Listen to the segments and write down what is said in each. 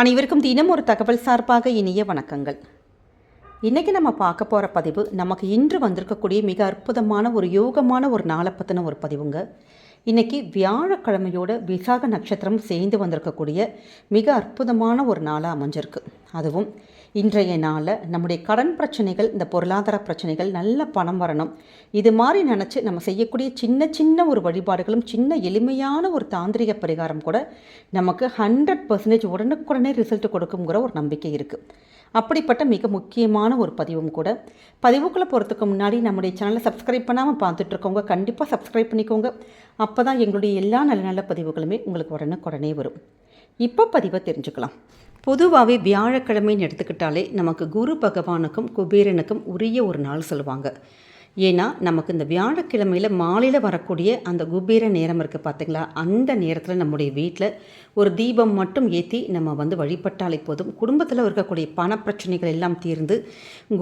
அனைவருக்கும் தினம் ஒரு தகவல் சார்பாக இனிய வணக்கங்கள். இன்றைக்கி நம்ம பார்க்க போகிற பதிவு நமக்கு இன்று வந்திருக்கக்கூடிய மிக அற்புதமான ஒரு யோகமான ஒரு நாளை பற்றின ஒரு பதிவுங்க. இன்றைக்கி வியாழக்கிழமையோட விசாக நட்சத்திரம் சேர்ந்து வந்திருக்கக்கூடிய மிக அற்புதமான ஒரு நாளாக அமைஞ்சிருக்கு. அதுவும் இன்றைய நாளில் நம்முடைய கடன் பிரச்சனைகள் இந்த பொருளாதார பிரச்சனைகள் நல்ல பணம் வரணும். இது மாதிரி நினச்சி நம்ம செய்யக்கூடிய சின்ன சின்ன ஒரு வழிபாடுகளும் சின்ன எளிமையான ஒரு தாந்திரிக பரிகாரம் கூட நமக்கு ஹண்ட்ரட் பர்சன்டேஜ் உடனுக்குடனே ரிசல்ட் கொடுக்குங்கிற ஒரு நம்பிக்கை இருக்குது அப்படிப்பட்ட மிக முக்கியமான ஒரு பதிவும் கூட. பதிவுக்குள்ளே போகிறதுக்கு முன்னாடி நம்முடைய சேனலை சப்ஸ்கிரைப் பண்ணாமல் பார்த்துட்ருக்கவங்க கண்டிப்பாக சப்ஸ்கிரைப் பண்ணிக்கோங்க. அப்போ தான் எங்களுடைய எல்லா நல்ல நல்ல பதிவுகளுமே உங்களுக்கு உடனுக்குடனே வரும். இப்போ பதிவை தெரிஞ்சுக்கலாம். பொதுவாகவே வியாழக்கிழமைன்னு எடுத்துக்கிட்டாலே நமக்கு குரு பகவானுக்கும் குபேரனுக்கும் உரிய ஒரு நாள் சொல்லுவாங்க. ஏன்னா நமக்கு இந்த வியாழக்கிழமையில் மாலையில் வரக்கூடிய அந்த குபேர நேரம் இருக்குது பார்த்தீங்களா அந்த நேரத்தில் நம்முடைய வீட்டில் ஒரு தீபம் மட்டும் ஏற்றி நம்ம வந்து வழிபட்டாலே போதும். குடும்பத்தில் இருக்கக்கூடிய பண பிரச்சனைகள் எல்லாம் தீர்ந்து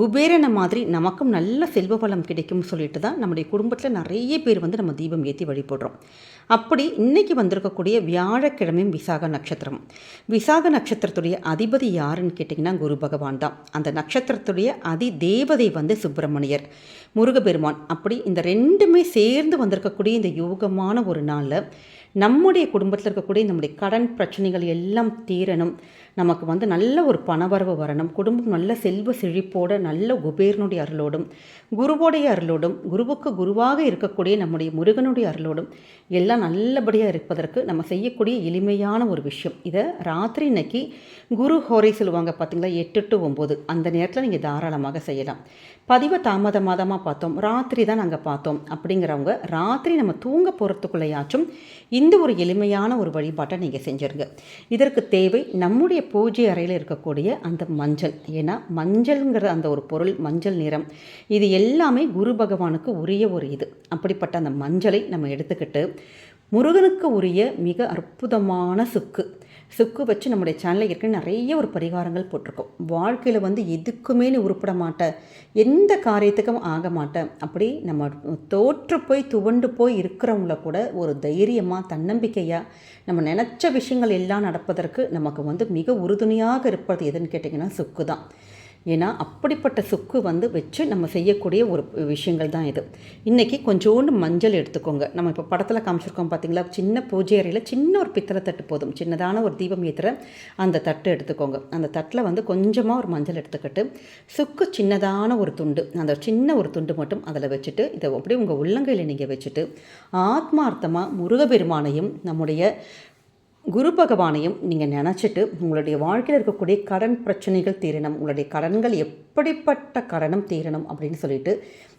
குபேரனை மாதிரி நமக்கும் நல்ல செல்வ வளம் கிடைக்கும்னு சொல்லிட்டு தான் நம்முடைய குடும்பத்தில் நிறைய பேர் வந்து நம்ம தீபம் ஏற்றி வழிபடுறோம். அப்படி இன்றைக்கி வந்திருக்கக்கூடிய வியாழக்கிழமையும் விசாக நட்சத்திரம். விசாக நட்சத்திரத்துடைய அதிபதி யாருன்னு கேட்டிங்கன்னா குரு பகவான் தான். அந்த நட்சத்திரத்துடைய அதி தேவதை வந்து சுப்பிரமணியர். முருகபெருமான் அப்படி இந்த ரெண்டுமே சேர்ந்து வந்திருக்கக்கூடிய இந்த யோகமான ஒரு நாளில் நம்முடைய குடும்பத்தில் இருக்கக்கூடிய நம்முடைய கடன் பிரச்சனைகள் எல்லாம் தீரணும். நமக்கு வந்து நல்ல ஒரு பணவரவு வரணும். குடும்பம் நல்ல செல்வ செழிப்போட நல்ல குபேரனுடைய அருளோடும் குருவோடைய அருளோடும் குருவுக்கு குருவாக இருக்கக்கூடிய நம்முடைய முருகனுடைய அருளோடும் எல்லாம் நல்லபடியாக இருப்பதற்கு நம்ம செய்யக்கூடிய எளிமையான ஒரு விஷயம். இதை ராத்திரி இன்னைக்கு குரு ஹோரை சொல்லுவாங்க பார்த்தீங்களா எட்டு டு ஒம்பது. அந்த நேரத்தில் நீங்கள் தாராளமாக செய்யலாம். பதிவை தாமத மாதமாக பார்த்தோம். ராத்திரி தான் நாங்கள் பார்த்தோம். அப்படிங்கிறவங்க ராத்திரி நம்ம தூங்க போகிறதுக்குள்ளேயாச்சும் இந்த ஒரு எளிமையான ஒரு வழிபாட்டை நீங்கள் செஞ்சுருங்க. இதற்கு தேவை நம்முடைய பூஜை அறையில் இருக்கக்கூடிய அந்த மஞ்சள். ஏன்னா மஞ்சள்ங்கிற அந்த ஒரு பொருள் மஞ்சள் நிறம் இது எல்லாமே குரு பகவானுக்கு உரிய ஒரு இது. அப்படிப்பட்ட அந்த மஞ்சளை நம்ம எடுத்துக்கிட்டு முருகனுக்கு உரிய மிக அற்புதமான சுக்கு. சுக்கு வச்சு நம்முடைய சேனலில் ஏற்கனவே நிறைய ஒரு பரிகாரங்கள் போட்டிருக்கோம். வாழ்க்கையில் வந்து எதுக்குமே நீ உருப்பட மாட்டேன் எந்த காரியத்துக்கும் ஆக மாட்டேன் அப்படி நம்ம தோற்று போய் துவண்டு போய் இருக்கிறவங்கள கூட ஒரு தைரியமாக தன்னம்பிக்கையாக நம்ம நினச்ச விஷயங்கள் எல்லாம் நடப்பதற்கு நமக்கு வந்து மிக உறுதுணையாக இருப்பது எதுன்னு கேட்டிங்கன்னா சுக்கு தான் ஏன்னா அப்படிப்பட்ட சுக்கு வந்து வச்சு நம்ம செய்யக்கூடிய ஒரு விஷயங்கள் தான் இது. இன்றைக்கி கொஞ்சோண்டு மஞ்சள் எடுத்துக்கோங்க. நம்ம இப்போ படத்தில் காமிச்சிருக்கோம் பார்த்தீங்களா சின்ன பூஜை அறையில் சின்ன ஒரு பித்தளை தட்டு போதும். சின்னதான ஒரு தீபம் ஏற்றுற அந்த தட்டு எடுத்துக்கோங்க. அந்த தட்டில் வந்து கொஞ்சமாக ஒரு மஞ்சள் எடுத்துக்கிட்டு சுக்கு சின்னதான ஒரு துண்டு அந்த சின்ன ஒரு துண்டு மட்டும் அதில் வச்சுட்டு இதை அப்படியே உங்கள் உள்ளங்கையில் நீங்கள் வச்சுட்டு ஆத்மார்த்தமாக முருகபெருமானையும் நம்முடைய குரு பகவானையும் நீங்கள் நினச்சிட்டு உங்களுடைய வாழ்க்கையில் இருக்கக்கூடிய கடன் பிரச்சனைகள் தீரணும் உங்களுடைய கடன்கள் எப்படிப்பட்ட கடனும் தீரணும் அப்படின்னு சொல்லிட்டு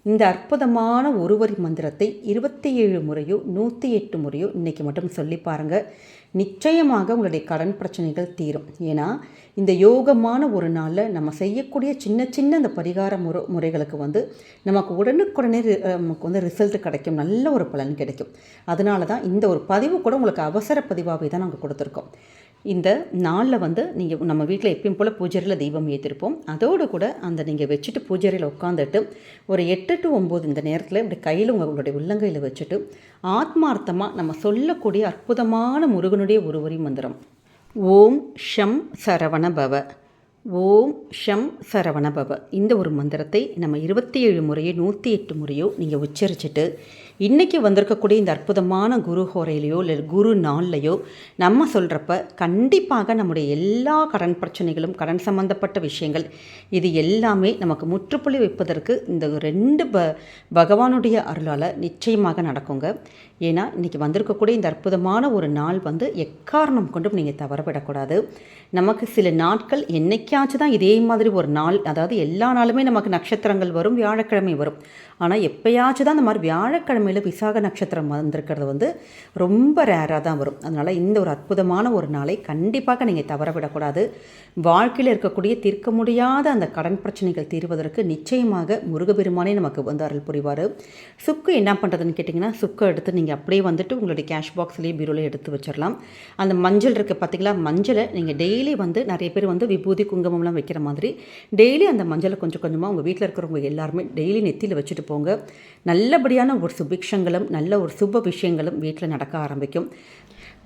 இந்த அற்புதமான ஒருவரி மந்திரத்தை இருபத்தி ஏழு முறையோ நூற்றி எட்டு முறையோ இன்றைக்கி மட்டும் சொல்லி பாருங்கள் நிச்சயமாக உங்களுடைய கடன் பிரச்சனைகள் தீரும். ஏன்னா இந்த யோகமான ஒரு நாளில் நம்ம செய்யக்கூடிய சின்ன சின்ன அந்த பரிகார முறை முறைகளுக்கு வந்து நமக்கு உடனுக்குடனே நமக்கு வந்து ரிசல்ட் கிடைக்கும். நல்ல ஒரு பலன் கிடைக்கும். அதனால தான் இந்த ஒரு பதிவு கூட உங்களுக்கு அவசர பதிவாகவே தான் நாங்கள் கொடுத்துருக்கோம். இந்த நாளில் வந்து நீங்கள் நம்ம வீட்டில் எப்பயும் போல் பூஜையில் தெய்வம் ஏற்றிருப்போம் அதோடு கூட அந்த நீங்கள் வச்சுட்டு பூஜையில் உட்காந்துட்டு ஒரு எட்டு டு ஒம்பது இந்த நேரத்தில் இப்படி கையில் உங்களுடைய உள்ளங்கையில் வச்சுட்டு ஆத்மார்த்தமாக நம்ம சொல்லக்கூடிய அற்புதமான முருகனுடைய ஒருவரி மந்திரம். ஓம் ஷம் சரவண பவ. ஓம் ஷம் சரவணபவ. இந்த ஒரு மந்திரத்தை நம்ம இருபத்தி ஏழு முறையோ நூற்றி எட்டு முறையோ நீங்கள் உச்சரிச்சுட்டு இன்றைக்கி வந்திருக்கக்கூடிய இந்த அற்புதமான குரு ஹோரையிலையோ இல்லை குரு நாள்லையோ நம்ம சொல்கிறப்ப கண்டிப்பாக நம்முடைய எல்லா கடன் பிரச்சனைகளும் கடன் சம்மந்தப்பட்ட விஷயங்கள் இது எல்லாமே நமக்கு முற்றுப்புள்ளி வைப்பதற்கு இந்த ரெண்டு ப பகவானுடைய அருளால் நிச்சயமாக நடக்குங்க. ஏன்னா இன்றைக்கி வந்திருக்கக்கூடிய இந்த அற்புதமான ஒரு நாள் வந்து எக்காரணம் கொண்டும் நீங்கள் தவறவிடக்கூடாது. நமக்கு சில நாட்கள் என்றைக்காச்சும் தான் இதே மாதிரி ஒரு நாள் அதாவது எல்லா நாளுமே நமக்கு நட்சத்திரங்கள் வரும் வியாழக்கிழமை வரும். ஆனால் எப்போயாச்சும் தான் இந்த மாதிரி வியாழக்கிழமையில் விசாக நட்சத்திரம் வந்திருக்கிறது வந்து ரொம்ப ரேராக தான் வரும். அதனால் இந்த ஒரு அற்புதமான ஒரு நாளை கண்டிப்பாக நீங்கள் தவறவிடக்கூடாது. வாழ்க்கையில் இருக்கக்கூடிய தீர்க்க முடியாத அந்த கடன் பிரச்சனைகள் தீர்வதற்கு நிச்சயமாக முருகபெருமானே நமக்கு வந்து அருள் புரிவார். சுக்கு என்ன பண்ணுறதுன்னு கேட்டிங்கன்னா சுக்கை எடுத்து நீங்கள் அப்படியே வந்துட்டு உங்களுடைய கேஷ் பாக்ஸ்லேயே பீரோவில் எடுத்து வச்சிடலாம் அந்த மஞ்சள் இருக்குது பார்த்தீங்களா மஞ்சளை நீங்கள் டெய்லி வந்து நிறைய பேர் வந்து விபூதி குங்குமம்லாம் வைக்கிற மாதிரி டெய்லி அந்த மஞ்சளை கொஞ்சம் கொஞ்சமாக உங்கள் வீட்டில் இருக்கிறவங்க எல்லாருமே டெய்லி நெத்தியில் வச்சுட்டு போங்க. நல்லபடியான ஒரு சுபிக்ஷங்களும் நல்ல ஒரு சுப விஷயங்களும் வீட்டில் நடக்க ஆரம்பிக்கும்.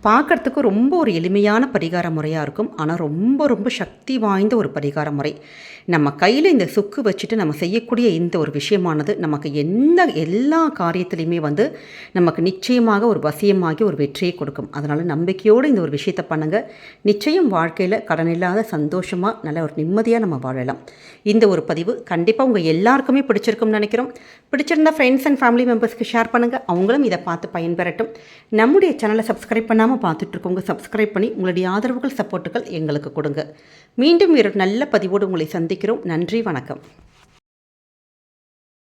பார்க்கறதுக்கு ரொம்ப ஒரு எளிமையான பரிகார முறையாக இருக்கும். ஆனால் ரொம்ப ரொம்ப சக்தி வாய்ந்த ஒரு பரிகார முறை. நம்ம கையில் இந்த சுக்கு வச்சுட்டு நம்ம செய்யக்கூடிய இந்த ஒரு விஷயமானது நமக்கு எந்த எல்லா காரியத்துலையுமே வந்து நமக்கு நிச்சயமாக ஒரு வசியமாகி ஒரு வெற்றியை கொடுக்கும். அதனால் நம்பிக்கையோடு இந்த ஒரு விஷயத்தை பண்ணுங்கள் நிச்சயம் வாழ்க்கையில் கடன் இல்லாத சந்தோஷமாக நல்ல ஒரு நிம்மதியாக நம்ம வாழலாம். இந்த ஒரு பதிவு கண்டிப்பாக உங்கள் எல்லாருக்குமே பிடிச்சிருக்கும்னு நினைக்கிறோம். பிடிச்சிருந்தா ஃப்ரெண்ட்ஸ் அண்ட் ஃபேமிலி மெம்பர்ஸ்க்கு ஷேர் பண்ணுங்கள் அவங்களும் இதை பார்த்து பயன்பெறட்டும். நம்முடைய சேனலை சப்ஸ்கிரைப் பண்ணாமல் பார்த்துட்ருக்கவங்க சப்ஸ்கிரைப் பண்ணி உங்களுடைய ஆதரவுகள் சப்போர்ட்டுகள் எங்களுக்கு கொடுங்க. மீண்டும் ஒரு நல்ல பதிவோடு உங்களை சந்திக்கிறோம். நன்றி வணக்கம்.